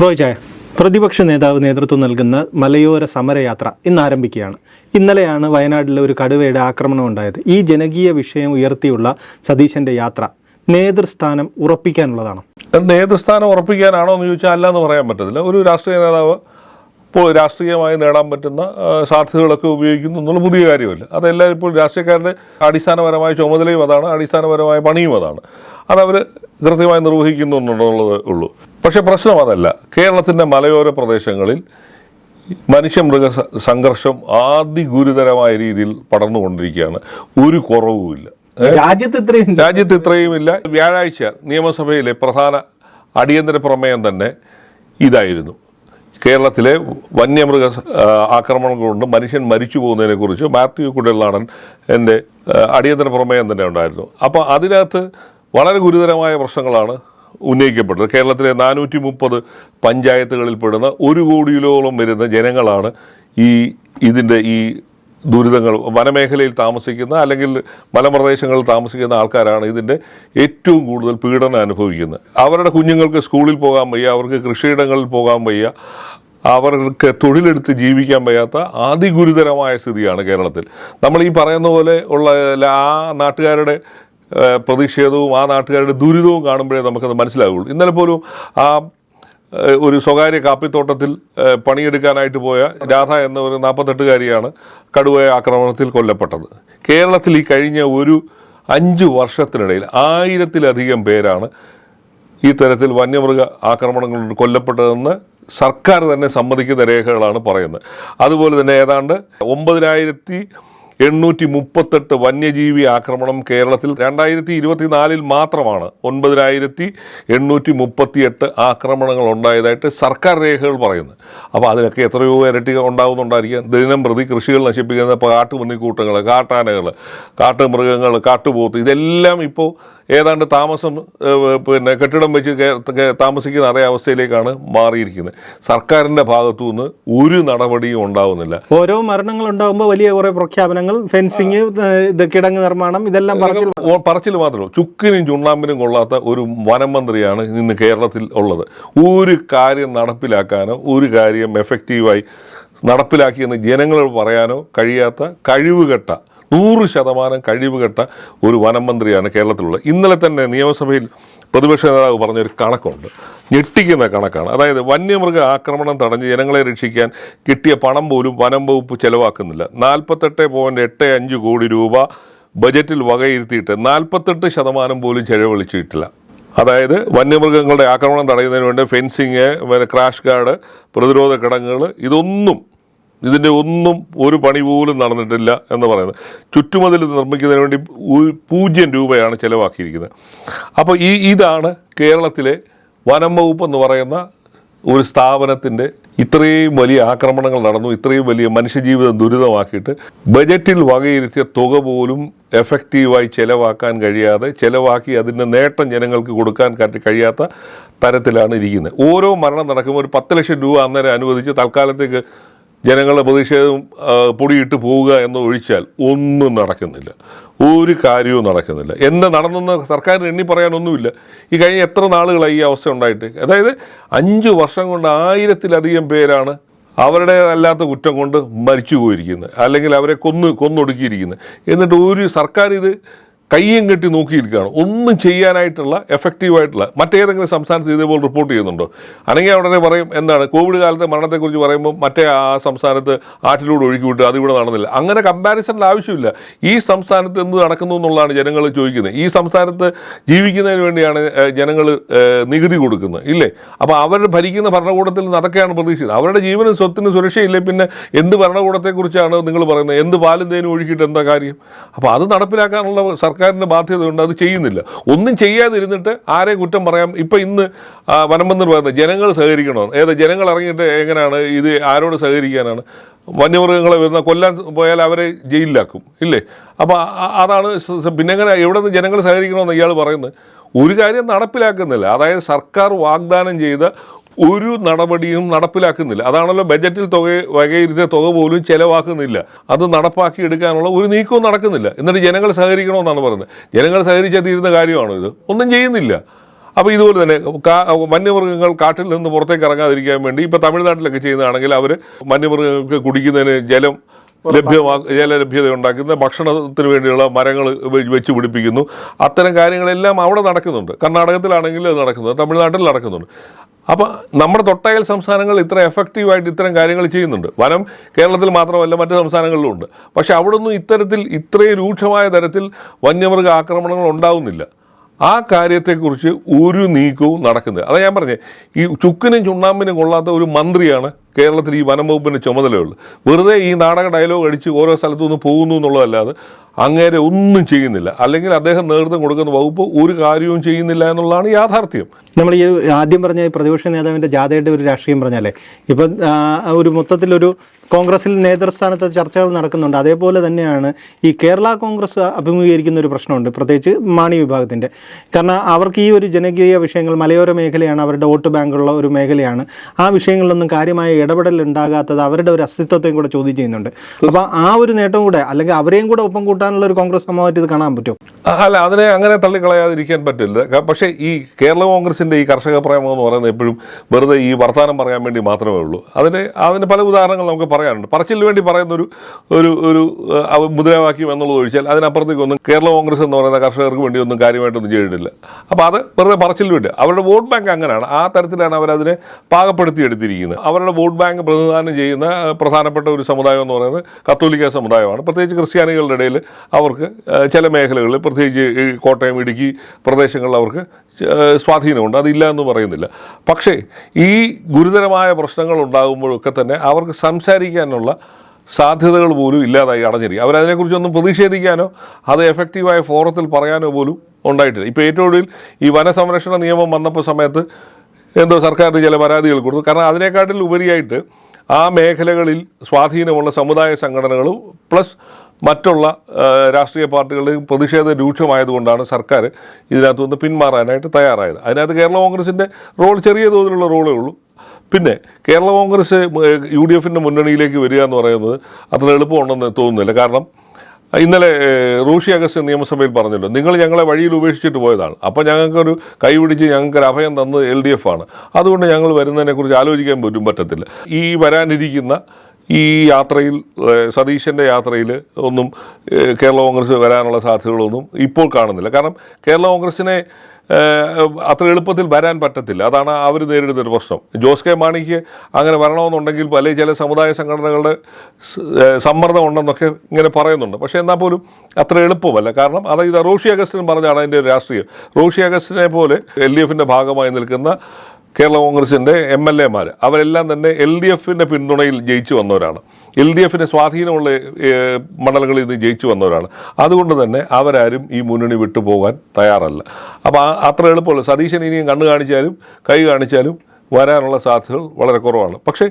റോയ്ചായ പ്രതിപക്ഷ നേതാവ് നേതൃത്വം നൽകുന്ന മലയോര സമരയാത്ര ഇന്ന് ആരംഭിക്കുകയാണ്. ഇന്നലെയാണ് വയനാട്ടിലെ ഒരു കടുവയുടെ ആക്രമണം ഉണ്ടായത്. ഈ ജനകീയ വിഷയം ഉയർത്തിയുള്ള സതീശന്റെ യാത്ര നേതൃസ്ഥാനം ഉറപ്പിക്കാനുള്ളതാണ്. നേതൃസ്ഥാനം ഉറപ്പിക്കാനാണോ എന്ന് ചോദിച്ചാൽ അല്ല എന്ന് പറയാൻ പറ്റത്തില്ല. ഒരു രാഷ്ട്രീയ നേതാവ് ഇപ്പോൾ രാഷ്ട്രീയമായി നേടാൻ പറ്റുന്ന സാധ്യതകളൊക്കെ ഉപയോഗിക്കുന്നു എന്നുള്ള പുതിയ കാര്യമല്ല. അതെല്ലാം ഇപ്പോൾ രാഷ്ട്രീയക്കാരുടെ അടിസ്ഥാനപരമായ ചുമതലയും അതാണ് അടിസ്ഥാനപരമായ പണിയും അതാണ്. അതവർ കൃത്യമായി നിർവഹിക്കുന്നു എന്നുള്ളത് ഉള്ളൂ. പക്ഷെ പ്രശ്നം അതല്ല. കേരളത്തിന്റെ മലയോര പ്രദേശങ്ങളിൽ മനുഷ്യമൃഗ മൃഗ സംഘർഷം അതിഗുരുതരമായ രീതിയിൽ പടർന്നുകൊണ്ടിരിക്കുകയാണ്. ഒരു കുറവുമില്ല രാജ്യത്ത് ഇത്രയും രാജ്യത്ത് ഇത്രയുമില്ല വ്യാഴാഴ്ച നിയമസഭയിലെ പ്രധാന അടിയന്തര പ്രമേയം തന്നെ ഇതായിരുന്നു. കേരളത്തിലെ വന്യമൃഗ ആക്രമണം കൊണ്ട് മനുഷ്യൻ മരിച്ചു പോകുന്നതിനെക്കുറിച്ച് മാത്യു കുടിലാടൻ എന്റെ അടിയന്തര പ്രമേയം തന്നെ ഉണ്ടായിരുന്നു. അപ്പോൾ അതിനകത്ത് വളരെ ഗുരുതരമായ പ്രശ്നങ്ങളാണ് ഉന്നയിക്കപ്പെട്ടത് കേരളത്തിലെ നാനൂറ്റി മുപ്പത് പഞ്ചായത്തുകളിൽ പെടുന്ന ഒരു കോടിയിലോളം വരുന്ന ജനങ്ങളാണ് ഈ ഇതിന്റെ ഈ ദുരിതങ്ങൾ വനമേഖലയിൽ താമസിക്കുന്ന അല്ലെങ്കിൽ മലപ്രദേശങ്ങളിൽ താമസിക്കുന്ന ആൾക്കാരാണ് ഇതിന്റെ ഏറ്റവും കൂടുതൽ പീഡനം അനുഭവിക്കുന്നത്. അവരുടെ കുഞ്ഞുങ്ങൾക്ക് സ്കൂളിൽ പോകാൻ വയ്യ അവർക്ക് കൃഷിയിടങ്ങളിൽ പോകാൻ വയ്യ അവർക്ക് തൊഴിലെടുത്ത് ജീവിക്കാൻ വയ്യാത്ത അതിഗുരുതരമായ സ്ഥിതിയാണ് കേരളത്തിൽ. നമ്മൾ ഈ പറയുന്ന പോലെ ഉള്ള ആ നാട്ടുകാരുടെ പ്രതിഷേധവും ആ നാട്ടുകാരുടെ ദുരിതവും കാണുമ്പോഴേ നമുക്കത് മനസ്സിലാവുള്ളൂ. ഇന്നലെ പോലും ആ ഒരു സ്വകാര്യ കാപ്പിത്തോട്ടത്തിൽ പണിയെടുക്കാനായിട്ട് പോയ രാധ എന്ന ഒരു നാൽപ്പത്തെട്ടുകാരിയാണ് കടുവയ ആക്രമണത്തിൽ കൊല്ലപ്പെട്ടത്. കേരളത്തിൽ ഈ കഴിഞ്ഞ ഒരു അഞ്ച് വർഷത്തിനിടയിൽ ആയിരത്തിലധികം പേരാണ് ഈ തരത്തിൽ വന്യമൃഗ ആക്രമണങ്ങൾ കൊല്ലപ്പെട്ടതെന്ന് സർക്കാർ തന്നെ സമ്മതിക്കുന്ന രേഖകളാണ് പറയുന്നത്. അതുപോലെ തന്നെ ഏതാണ്ട് ഒമ്പതിനായിരത്തി എണ്ണൂറ്റി മുപ്പത്തെട്ട് വന്യജീവി ആക്രമണം കേരളത്തിൽ രണ്ടായിരത്തി ഇരുപത്തിനാലിൽ മാത്രമാണ്. ഒൻപതിനായിരത്തി എണ്ണൂറ്റി മുപ്പത്തിയെട്ട് ആക്രമണങ്ങൾ ഉണ്ടായതായിട്ട് സർക്കാർ രേഖകൾ പറയുന്നു. അപ്പോൾ അതിനൊക്കെ എത്രയോ ഇരട്ടി ഉണ്ടാകുന്നുണ്ടായിരിക്കാം ദിനം പ്രതി കൃഷികൾ നശിപ്പിക്കുന്ന കാട്ടുപന്നിക്കൂട്ടങ്ങൾ കാട്ടാനകൾ കാട്ടുമൃഗങ്ങൾ കാട്ടുപോത്ത് ഇതെല്ലാം ഇപ്പോൾ ഏതാണ്ട് താമസം പിന്നെ കെട്ടിടം വെച്ച് താമസിക്കുന്ന അതേ അവസ്ഥയിലേക്കാണ് മാറിയിരിക്കുന്നത്. സർക്കാരിന്റെ ഭാഗത്തു നിന്ന് ഒരു നടപടിയും ഉണ്ടാവുന്നില്ല. ഓരോ മരണങ്ങൾ ഉണ്ടാകുമ്പോൾ വലിയ കുറെ പ്രഖ്യാപനങ്ങൾ ഫെൻസിങ് ഇത് കിടങ്ങ് നിർമ്മാണം ഇതെല്ലാം പറച്ചിൽ പറച്ചിൽ മാത്രമേ ചുക്കിനും ചുണ്ണാമ്പിനും കൊള്ളാത്ത ഒരു വനം മന്ത്രിയാണ് ഇന്ന് കേരളത്തിൽ ഉള്ളത്. ഒരു കാര്യം നടപ്പിലാക്കാനോ ഒരു കാര്യം എഫക്റ്റീവായി നടപ്പിലാക്കിയെന്ന് ജനങ്ങളോട് പറയാനോ കഴിയാത്ത കഴിവുകെട്ട നൂറ് ശതമാനം കഴിവുകെട്ട ഒരു വനം മന്ത്രിയാണ് കേരളത്തിലുള്ളത്. ഇന്നലെ തന്നെ നിയമസഭയിൽ പ്രതിപക്ഷ നേതാവ് പറഞ്ഞൊരു കണക്കുണ്ട്. ഞെട്ടിക്കുന്ന കണക്കാണ്. അതായത് വന്യമൃഗ ആക്രമണം തടഞ്ഞ് ജനങ്ങളെ രക്ഷിക്കാൻ കിട്ടിയ പണം പോലും വനം വകുപ്പ് ചെലവാക്കുന്നില്ല. നാൽപ്പത്തെട്ട് പോയിന്റ് എട്ട് അഞ്ച് കോടി രൂപ ബജറ്റിൽ വകയിരുത്തിയിട്ട് നാൽപ്പത്തെട്ട് ശതമാനം പോലും ചെലവഴിച്ചിട്ടില്ല. അതായത് വന്യമൃഗങ്ങളുടെ ആക്രമണം തടയുന്നതിന് വേണ്ടി ഫെൻസിങ് ക്രാഷ് ഗാർഡ് പ്രതിരോധ കിടങ്ങുകൾ ഇതൊന്നും ഇതിന്റെ ഒന്നും ഒരു പണി പോലും നടന്നിട്ടില്ല എന്ന് പറയുന്നത്. ചുറ്റുമതിൽ നിർമ്മിക്കുന്നതിന് വേണ്ടി പൂജ്യം രൂപയാണ് ചിലവാക്കിയിരിക്കുന്നത്. അപ്പോൾ ഈ ഇതാണ് കേരളത്തിലെ വനം വകുപ്പ് എന്ന് പറയുന്ന ഒരു സ്ഥാപനത്തിന്റെ ഇത്രയും വലിയ ആക്രമണങ്ങൾ നടന്നു ഇത്രയും വലിയ മനുഷ്യജീവിതം ദുരിതമാക്കിയിട്ട് ബജറ്റിൽ വകയിരുത്തിയ തുക പോലും എഫക്റ്റീവായി ചെലവാക്കാൻ കഴിയാതെ ചിലവാക്കി അതിന്റെ നേട്ടം ജനങ്ങൾക്ക് കൊടുക്കാൻ കഴിയാത്ത തരത്തിലാണ് ഇരിക്കുന്നത്. ഓരോ മരണം നടക്കുമ്പോൾ ഒരു പത്ത് ലക്ഷം രൂപ അന്നേരം അനുവദിച്ച് തൽക്കാലത്തേക്ക് ജനങ്ങളുടെ പ്രതിഷേധം പൊടിയിട്ട് പോവുക എന്ന് ഒഴിച്ചാൽ ഒന്നും നടക്കുന്നില്ല. ഒരു കാര്യവും നടക്കുന്നില്ല. എന്നെ നടന്നെന്ന് സർക്കാരിന് എണ്ണി പറയാനൊന്നുമില്ല. ഈ കഴിഞ്ഞ എത്ര നാളുകളായി ഈ അവസ്ഥ ഉണ്ടായിട്ട്? അതായത് അഞ്ച് വർഷം കൊണ്ട് ആയിരത്തിലധികം പേരാണ് അവരുടെ അല്ലാത്ത കുറ്റം കൊണ്ട് മരിച്ചു പോയിരിക്കുന്നത് അല്ലെങ്കിൽ അവരെ കൊന്നു കൊന്നൊടുക്കിയിരിക്കുന്നത്. എന്നിട്ട് ഒരു സർക്കാർ ഇത് കയ്യും കെട്ടി നോക്കിയിരിക്കുകയാണ്. ഒന്നും ചെയ്യാനായിട്ടുള്ള എഫക്റ്റീവായിട്ടുള്ള മറ്റേതെങ്കിലും സംസ്ഥാനത്ത് ഇതേപോലെ റിപ്പോർട്ട് ചെയ്യുന്നുണ്ടോ? അല്ലെങ്കിൽ ഉടനെ പറയും എന്താണ് കോവിഡ് കാലത്തെ മരണത്തെക്കുറിച്ച് പറയുമ്പോൾ മറ്റേ ആ സംസ്ഥാനത്ത് ആറ്റിലൂടെ ഒഴുക്കി വിട്ട് അതിവിടെ നടന്നില്ല. അങ്ങനെ കമ്പാരിസണിന്റെ ആവശ്യമില്ല. ഈ സംസ്ഥാനത്ത് എന്ത് നടക്കുന്നു എന്നുള്ളതാണ് ജനങ്ങൾ ചോദിക്കുന്നത്. ഈ സംസ്ഥാനത്ത് ജീവിക്കുന്നതിന് വേണ്ടിയാണ് ജനങ്ങൾ നികുതി കൊടുക്കുന്നത്. ഇല്ലേ? അപ്പോൾ അവർ ഭരിക്കുന്ന ഭരണകൂടത്തിൽ നിന്ന് അതൊക്കെയാണ് പ്രതീക്ഷിക്കുന്നത് അവരുടെ ജീവനും സ്വത്തിനും സുരക്ഷയില്ലേ? പിന്നെ എന്ത് ഭരണകൂടത്തെക്കുറിച്ചാണ് നിങ്ങൾ പറയുന്നത്? എന്ത് പാലും തേനും ഒഴുക്കിയിട്ട് എന്താ കാര്യം? അപ്പോൾ അത് നടപ്പിലാക്കാനുള്ള സർക്കാരിന്റെ ബാധ്യതയുണ്ട് അത് ചെയ്യുന്നില്ല. ഒന്നും ചെയ്യാതിരുന്നിട്ട് ആരെയും കുറ്റം പറയാം? ഇപ്പം ഇന്ന് വനംബന്ധർ പറയുന്നത് ജനങ്ങൾ സഹകരിക്കണമെന്ന് ഏതാ ജനങ്ങൾ ഇറങ്ങിയിട്ട് എങ്ങനെയാണ് ഇത് ആരോട് സഹകരിക്കാനാണ്? വന്യമൃഗങ്ങളെ വരുന്ന കൊല്ലാൻ പോയാൽ അവരെ ജയിലിലാക്കും ഇല്ലേ? അപ്പോൾ അതാണ് പിന്നെ എങ്ങനെ എവിടെ നിന്ന് ജനങ്ങൾ സഹകരിക്കണമെന്ന് ഇയാൾ പറയുന്നത്? ഒരു കാര്യം നടപ്പിലാക്കുന്നില്ല. അതായത് സർക്കാർ വാഗ്ദാനം ചെയ്ത ഒരു നടപടിയും നടപ്പിലാക്കുന്നില്ല. അതാണല്ലോ ബജറ്റിൽ തുക വകയിരുത്തിയ തുക പോലും ചെലവാക്കുന്നില്ല. അത് നടപ്പാക്കി എടുക്കാനുള്ള ഒരു നീക്കവും നടക്കുന്നില്ല. എന്നിട്ട് ജനങ്ങൾ സഹകരിക്കണമെന്നാണ് പറയുന്നത്. ജനങ്ങൾ സഹകരിച്ചാൽ തീരുന്ന കാര്യമാണോ ഇത്? ഒന്നും ചെയ്യുന്നില്ല. അപ്പോൾ ഇതുപോലെ തന്നെ വന്യമൃഗങ്ങൾ കാട്ടിൽ നിന്ന് പുറത്തേക്ക് ഇറങ്ങാതിരിക്കാൻ വേണ്ടി ഇപ്പോൾ തമിഴ്നാട്ടിലൊക്കെ ചെയ്യുന്നതാണെങ്കിൽ അവർ വന്യമൃഗങ്ങൾക്ക് കുടിക്കുന്നതിന് ജലം ലഭ്യമാ ജലലഭ്യത ഉണ്ടാക്കുന്ന ഭക്ഷണത്തിന് വേണ്ടിയുള്ള മരങ്ങൾ വെച്ച് പിടിപ്പിക്കുന്നു. അത്തരം കാര്യങ്ങളെല്ലാം അവിടെ നടക്കുന്നുണ്ട്. കർണാടകത്തിലാണെങ്കിൽ അത് നടക്കുന്നുണ്ട്. തമിഴ്നാട്ടിൽ നടക്കുന്നുണ്ട്. അപ്പം നമ്മുടെ തൊട്ടയൽ സംസ്ഥാനങ്ങൾ ഇത്ര എഫക്റ്റീവായിട്ട് ഇത്തരം കാര്യങ്ങൾ ചെയ്യുന്നുണ്ട്. വനം കേരളത്തിൽ മാത്രമല്ല മറ്റ് സംസ്ഥാനങ്ങളിലും ഉണ്ട്. പക്ഷേ അവിടെ ഒന്നും ഇത്തരത്തിൽ ഇത്രയും രൂക്ഷമായ തരത്തിൽ വന്യമൃഗ ആക്രമണങ്ങൾ ഉണ്ടാവുന്നില്ല. ആ കാര്യത്തെക്കുറിച്ച് ഒരു നീക്കവും നടക്കുന്നത് അതാ ഞാൻ പറഞ്ഞേ ഈ ചുക്കിനും ചുണ്ണാമ്പിനും കൊള്ളാത്ത ഒരു മന്ത്രിയാണ് കേരളത്തിൽ ഈ വനം വകുപ്പിന്റെ ചുമതലയുള്ളത്. വെറുതെ ഈ നാടക ഡയലോഗ് അടിച്ച് ഓരോ സ്ഥലത്തു നിന്ന് പോകുന്നു എന്നുള്ളതല്ലാതെ അങ്ങേരെ ഒന്നും ചെയ്യുന്നില്ല. അല്ലെങ്കിൽ അദ്ദേഹം നേതൃത്വം കൊടുക്കുന്ന വകുപ്പ് ഒരു കാര്യവും ചെയ്യുന്നില്ല എന്നുള്ളതാണ് യാഥാർത്ഥ്യം. നമ്മൾ ഈ ആദ്യം പറഞ്ഞ പ്രതിപക്ഷ നേതാവിന്റെ ജാഥയുടെ ഒരു രാഷ്ട്രീയം പറഞ്ഞാലേ ഇപ്പം ഒരു മൊത്തത്തിലൊരു കോൺഗ്രസിൽ നേതൃസ്ഥാനത്ത് ചർച്ചകൾ നടക്കുന്നുണ്ട്. അതേപോലെ തന്നെയാണ് ഈ കേരള കോൺഗ്രസ് അഭിമുഖീകരിക്കുന്ന ഒരു പ്രശ്നമുണ്ട് പ്രത്യേകിച്ച് മാണി വിഭാഗത്തിന്റെ കാരണം അവർക്ക് ഈ ഒരു ജനകീയ വിഷയങ്ങൾ മലയോര മേഖലയാണ് അവരുടെ വോട്ട് ബാങ്കുള്ള ഒരു മേഖലയാണ്. ആ വിഷയങ്ങളിലൊന്നും കാര്യമായ ഇടപെടൽ ഉണ്ടാകാത്തത് അവരുടെ ഒരു അസ്തിത്വത്തെയും കൂടെ ചോദ്യം ചെയ്യുന്നുണ്ട്. അപ്പോൾ ആ ഒരു നേട്ടം കൂടെ അല്ലെങ്കിൽ അവരെയും കൂടെ ഒപ്പം കൂട്ടാനുള്ള ഒരു കോൺഗ്രസ് സമൂഹമായിട്ട് ഇത് കാണാൻ പറ്റും അല്ല അതിനെ അങ്ങനെ തള്ളിക്കളയാതിരിക്കാൻ പറ്റില്ല. പക്ഷേ ഈ കേരള കോൺഗ്രസിന്റെ ഈ കർഷക പ്രേമം എന്ന് പറയുന്നത് എപ്പോഴും വെറുതെ ഈ വർത്തമാനം പറയാൻ വേണ്ടി മാത്രമേ ഉള്ളൂ. അതിന് അതിന് പല ഉദാഹരണങ്ങൾ നമുക്ക് പറയാനുണ്ട് പറച്ചിലിന് വേണ്ടി പറയുന്ന ഒരു ഒരു ഒരു മുദ്രാവാക്യം എന്നുള്ളത് ഒഴിച്ചാൽ അതിനപ്പുറത്തേക്കൊന്നും കേരള കോൺഗ്രസ് എന്ന് പറയുന്ന കർഷകർക്ക് വേണ്ടി ഒന്നും കാര്യമായിട്ടൊന്നും ചെയ്തിട്ടില്ല. അപ്പോൾ അത് വെറുതെ പറച്ചിലിന് വേണ്ടി അവരുടെ വോട്ട് ബാങ്ക് അങ്ങനെയാണ്. ആ തരത്തിലാണ് അവരതിനെ പാകപ്പെടുത്തി എടുത്തിരിക്കുന്നത് അവരുടെ വോട്ട് ബാങ്ക് പ്രതിനിധാനം ചെയ്യുന്ന പ്രധാനപ്പെട്ട ഒരു സമുദായം എന്ന് പറയുന്നത് കത്തോലിക്ക സമുദായമാണ്. പ്രത്യേകിച്ച് ക്രിസ്ത്യാനികളുടെ ഇടയിൽ അവർക്ക് ചില മേഖലകളിൽ പ്രത്യേകിച്ച് കോട്ടയം ഇടുക്കി പ്രദേശങ്ങളിൽ അവർക്ക് സ്വാധീനമുണ്ട്. അതില്ല എന്ന് പറയുന്നില്ല. പക്ഷേ ഈ ഗുരുതരമായ പ്രശ്നങ്ങൾ ഉണ്ടാകുമ്പോഴൊക്കെ തന്നെ അവർക്ക് സംസാരിക്കാനുള്ള സാധ്യതകൾ പോലും ഇല്ലാതായി അടഞ്ഞിരിക്കും. അവരതിനെക്കുറിച്ചൊന്നും പ്രതിഷേധിക്കാനോ അത് എഫക്റ്റീവായ ഫോറത്തിൽ പറയാനോ പോലും ഉണ്ടായിട്ടില്ല. ഇപ്പോൾ ഏറ്റവും ഒടുവിൽ ഈ വനസംരക്ഷണ നിയമം വന്നപ്പോൾ സമയത്ത് എന്തോ സർക്കാരിന് ചില പരാതികൾ കൊടുത്തു. കാരണം അതിനേക്കാട്ടിൽ ഉപരിയായിട്ട് ആ മേഖലകളിൽ സ്വാധീനമുള്ള സമുദായ സംഘടനകളും പ്ലസ് മറ്റുള്ള രാഷ്ട്രീയ പാർട്ടികളുടെ പ്രതിഷേധ രൂക്ഷമായതുകൊണ്ടാണ് സർക്കാർ ഇതിനകത്തുനിന്ന് പിന്മാറാനായിട്ട് തയ്യാറായത്. അതിനകത്ത് കേരള കോൺഗ്രസിന്റെ റോൾ ചെറിയ തോതിലുള്ള റോളേ ഉള്ളൂ. പിന്നെ കേരള കോൺഗ്രസ് യു ഡി എഫിന്റെ മുന്നണിയിലേക്ക് വരിക എന്ന് പറയുന്നത് അത്ര എളുപ്പമുണ്ടെന്ന് തോന്നുന്നില്ല. കാരണം ഇന്നലെ റൂഷി അഗസ്റ്റ് നിയമസഭയിൽ പറഞ്ഞല്ലോ നിങ്ങൾ ഞങ്ങളെ വഴിയിൽ ഉപേക്ഷിച്ചിട്ട് പോയതാണ്. അപ്പോൾ ഞങ്ങൾക്കൊരു കൈപിടിച്ച് ഞങ്ങൾക്കൊരു അഭയം തന്നത് എൽ ഡി എഫ് ആണ്. അതുകൊണ്ട് ഞങ്ങൾ വരുന്നതിനെക്കുറിച്ച് ആലോചിക്കാൻ പറ്റും പറ്റത്തില്ല. ഈ വരാനിരിക്കുന്ന ഈ യാത്രയിൽ സതീശന്റെ യാത്രയിൽ ഒന്നും കേരള കോൺഗ്രസ് വരാനുള്ള സാധ്യതകളൊന്നും ഇപ്പോൾ കാണുന്നില്ല. കാരണം കേരള കോൺഗ്രസിനെ അത്ര എളുപ്പത്തിൽ വരാൻ പറ്റത്തില്ല. അതാണ് അവർ നേരിടുന്ന ഒരു പ്രശ്നം. ജോസ് കെ മാണിക്ക് അങ്ങനെ വരണമെന്നുണ്ടെങ്കിൽ അല്ലെങ്കിൽ ചില സമുദായ സംഘടനകളുടെ സമ്മർദ്ദം ഉണ്ടെന്നൊക്കെ ഇങ്ങനെ പറയുന്നുണ്ട്. പക്ഷേ എന്നാൽ പോലും അത്ര എളുപ്പമല്ല. കാരണം അത് ഇത് റോഷി അഗസ്റ്റിൻ പറഞ്ഞാണ് അതിന്റെ രാഷ്ട്രീയം. റോഷി അഗസ്റ്റിനെ പോലെ എൽ ഡി എഫിന്റെ ഭാഗമായി നിൽക്കുന്ന കേരള കോൺഗ്രസിന്റെ എം എൽ എമാർ അവരെല്ലാം തന്നെ എൽ ഡി എഫിന്റെ പിന്തുണയിൽ ജയിച്ചു വന്നവരാണ്. എൽ ഡി എഫിന്റെ സ്വാധീനമുള്ള മണ്ഡലങ്ങളിൽ നിന്ന് ജയിച്ചു വന്നവരാണ്. അതുകൊണ്ട് തന്നെ അവരാരും ഈ മുന്നണി വിട്ടുപോകാൻ തയ്യാറല്ല. അപ്പോൾ അത്ര എളുപ്പമുള്ള സതീശൻ ഇനിയും കണ്ണ് കാണിച്ചാലും കൈ കാണിച്ചാലും വരാനുള്ള സാധ്യതകൾ വളരെ കുറവാണ്. പക്ഷേ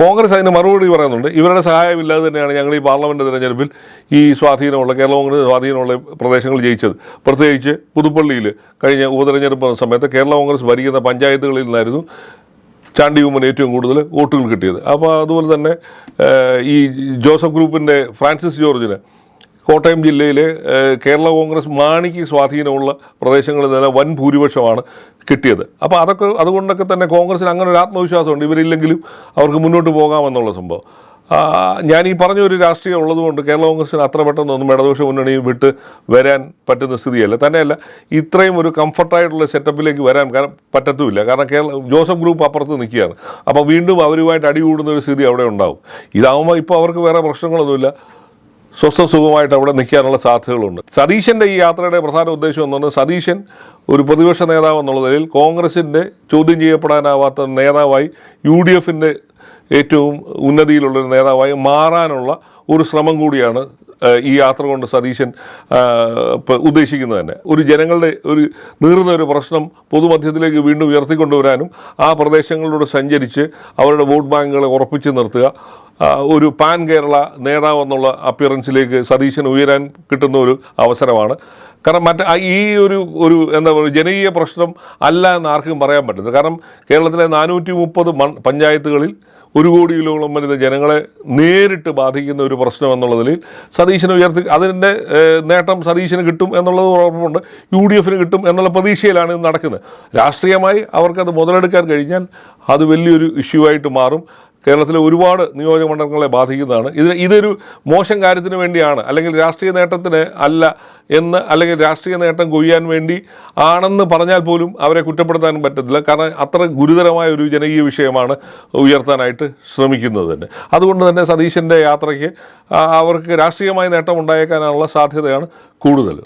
കോൺഗ്രസ് അതിന് മറുപടി പറയുന്നുണ്ട്. ഇവരുടെ സഹായമില്ലാതെ തന്നെയാണ് ഞങ്ങൾ ഈ പാർലമെന്റ് തിരഞ്ഞെടുപ്പിൽ ഈ സ്വാധീനമുള്ള കേരള കോൺഗ്രസ് സ്വാധീനമുള്ള പ്രദേശങ്ങൾ ജയിച്ചത്. പ്രത്യേകിച്ച് പുതുപ്പള്ളിയിൽ കഴിഞ്ഞ ഉപതെരഞ്ഞെടുപ്പ് സമയത്ത് കേരള കോൺഗ്രസ് ഭരിക്കുന്ന പഞ്ചായത്തുകളിൽ നിന്നായിരുന്നു ചാണ്ടി ഉമ്മൻ ഏറ്റവും കൂടുതൽ വോട്ടുകൾ കിട്ടിയത്. അപ്പോൾ അതുപോലെ തന്നെ ഈ ജോസഫ് ഗ്രൂപ്പിന്റെ ഫ്രാൻസിസ് ജോർജിന് കോട്ടയം ജില്ലയിലെ കേരള കോൺഗ്രസ് മാണിക്ക് സ്വാധീനമുള്ള പ്രദേശങ്ങളിൽ നിന്ന് വൻ ഭൂരിപക്ഷമാണ് കിട്ടിയത്. അപ്പോൾ അതൊക്കെ അതുകൊണ്ടൊക്കെ തന്നെ കോൺഗ്രസിന് അങ്ങനെ ഒരു ആത്മവിശ്വാസമുണ്ട്. ഇവരില്ലെങ്കിലും അവർക്ക് മുന്നോട്ട് പോകാമെന്നുള്ള സംഭവം. ഞാൻ ഈ പറഞ്ഞ ഒരു രാഷ്ട്രീയം ഉള്ളതുകൊണ്ട് കേരള കോൺഗ്രസിന് അത്ര പെട്ടെന്നൊന്നും ഇടതുപക്ഷ മുന്നണി വിട്ട് വരാൻ പറ്റുന്ന സ്ഥിതിയല്ല. തന്നെയല്ല ഇത്രയും ഒരു കംഫർട്ടായിട്ടുള്ള സെറ്റപ്പിലേക്ക് വരാൻ പറ്റത്തുമില്ല. കാരണം കേരള ജോസഫ് ഗ്രൂപ്പ് അപ്പുറത്ത് നിൽക്കുകയാണ്. അപ്പോൾ വീണ്ടും അവരുമായിട്ട് അടികൂടുന്ന ഒരു സ്ഥിതി അവിടെ ഉണ്ടാവും. ഇതാവുമ്പോൾ ഇപ്പോൾ അവർക്ക് വേറെ പ്രശ്നങ്ങളൊന്നുമില്ല. സ്വസ്ഥ സുഖമായിട്ട് അവിടെ നിൽക്കാനുള്ള സാധ്യതകളുണ്ട്. സതീശന്റെ ഈ യാത്രയുടെ പ്രധാന ഉദ്ദേശം എന്ന് പറഞ്ഞാൽ സതീശൻ ഒരു പ്രതിപക്ഷ നേതാവ് എന്നുള്ള നിലയിൽ കോൺഗ്രസിന്റെ ചോദ്യം ചെയ്യപ്പെടാനാവാത്ത നേതാവായി യു ഡി എഫിന്റെ ഏറ്റവും ഉന്നതിയിലുള്ളൊരു നേതാവായി മാറാനുള്ള ഒരു ശ്രമം കൂടിയാണ് ഈ യാത്ര കൊണ്ട് സതീശൻ ഉദ്ദേശിക്കുന്നത് തന്നെ. ഒരു ജനങ്ങളുടെ ഒരു നീറുന്ന ഒരു പ്രശ്നം പൊതുമധ്യത്തിലേക്ക് വീണ്ടും ഉയർത്തിക്കൊണ്ടുവരാനും ആ പ്രദേശങ്ങളിലൂടെ സഞ്ചരിച്ച് അവരുടെ വോട്ട് ബാങ്കുകളെ ഉറപ്പിച്ചു നിർത്തുക. ഒരു പാൻ കേരള നേതാവെന്നുള്ള അപ്പിയറൻസിലേക്ക് സതീശൻ ഉയരാൻ കിട്ടുന്ന ഒരു അവസരമാണ്. കാരണം മറ്റ് ഈ ഒരു ഒരു എന്താ പറയുക ജനകീയ പ്രശ്നം അല്ല എന്ന് ആർക്കും പറയാൻ പറ്റില്ല കാരണം കേരളത്തിലെ നാനൂറ്റി മുപ്പത് മൺ പഞ്ചായത്തുകളിൽ ഒരു കോടിയിലോളം വരുന്ന ജനങ്ങളെ നേരിട്ട് ബാധിക്കുന്ന ഒരു പ്രശ്നം എന്നുള്ളതിൽ സതീശന് ഉയർത്തി അതിന്റെ നേട്ടം സതീശന് കിട്ടും എന്നുള്ളത് ഉറപ്പുണ്ട് യു ഡി എഫിന് കിട്ടും എന്നുള്ള പ്രതീക്ഷയിലാണ് ഇത് നടക്കുന്നത്. രാഷ്ട്രീയമായി അവർക്കത് മുതലെടുക്കാൻ കഴിഞ്ഞാൽ അത് വലിയൊരു ഇഷ്യൂ ആയിട്ട് മാറും. കേരളത്തിലെ ഒരുപാട് നിയോജക മണ്ഡലങ്ങളെ ബാധിക്കുന്നതാണ്. ഇത് ഇതൊരു മോശം കാര്യത്തിന് വേണ്ടിയാണ്. അല്ലെങ്കിൽ രാഷ്ട്രീയ നേട്ടത്തിന് അല്ല എന്ന് അല്ലെങ്കിൽ രാഷ്ട്രീയ നേട്ടം കൊയ്യാൻ വേണ്ടി ആണെന്ന് പറഞ്ഞാൽ പോലും അവരെ കുറ്റപ്പെടുത്താനും പറ്റത്തില്ല. കാരണം അത്ര ഗുരുതരമായ ഒരു ജനകീയ വിഷയമാണ് ഉയർത്താനായിട്ട് ശ്രമിക്കുന്നത് തന്നെ. അതുകൊണ്ട് തന്നെ സതീശന്റെ യാത്രയ്ക്ക് അവർക്ക് രാഷ്ട്രീയമായ നേട്ടം ഉണ്ടായേക്കാനുള്ള സാധ്യതയാണ് കൂടുതൽ